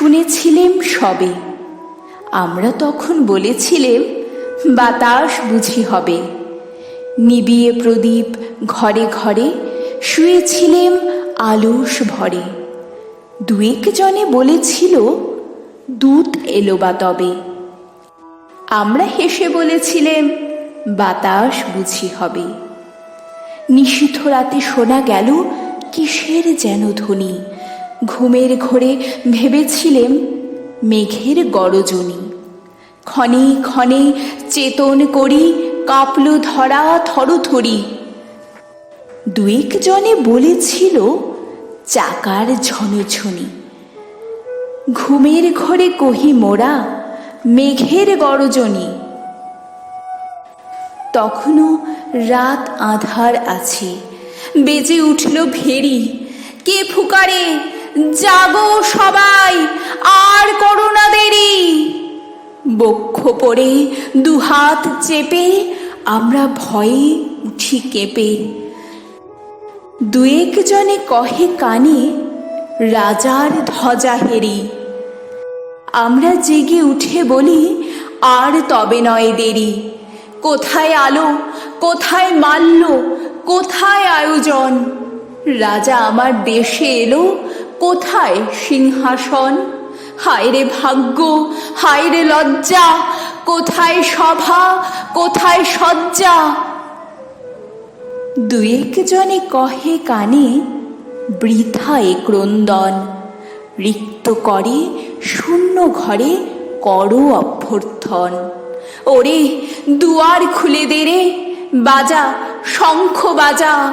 শুনেছিলেম সবে। আমরা তখন বলেছিলেম, বাতাস বুঝি হবে। নিবিয়ে প্রদীপ ঘরে ঘরে শুয়েছিলেম আলস ভরে। দুয়েক জনে বলেছিল, দূত এলো বা তবে। আমরা হেসে বলেছিলেম, বাতাস বুঝি হবে। নিশীথ রাতে শোনা গেল, কিসের যেন ধ্বনি? ঘুমের ঘোরে ভেবেছিলেম মেঘের গরজনী। ক্ষণে ক্ষণে চেতন করি কাঁপল ধরা থরথরি। দুয়েক জনে বলেছিল চাকার ঝনঝনি। ঘুমের ঘরে কহি মোরা, মেঘের গরজনী। তখনও রাত আধার আছে, বেজে উঠল ভেরি। কে ফুকারে? জাগো সবাই, আর করোনা দেরি। বক্ষ পড়ে দুহাত চেপে আমরা ভয়ে উঠি কেঁপে। দুয়েক জনে কহে কানে, রাজার ধ্বজা হেরি। আমরা জেগে উঠে বলি, আর তবে নয় দেরি। কোথায় আলো, কোথায় মাল্য, কোথায় আয়োজন? রাজা আমার দেশে এলো কোথায় সিংহাসন? হায়রে ভাগ্য, হায়রে লজ্জা, কোথায় সভা, কোথায় সজ্জা দুয়েক জনে কহে কানে, বৃথা এ ক্রন্দন। রিক্ত করে শূন্য ঘরে করো অভ্যর্থন। ওরে দুয়ার খুলে দে রে, বাজা, শঙ্খ বাজা।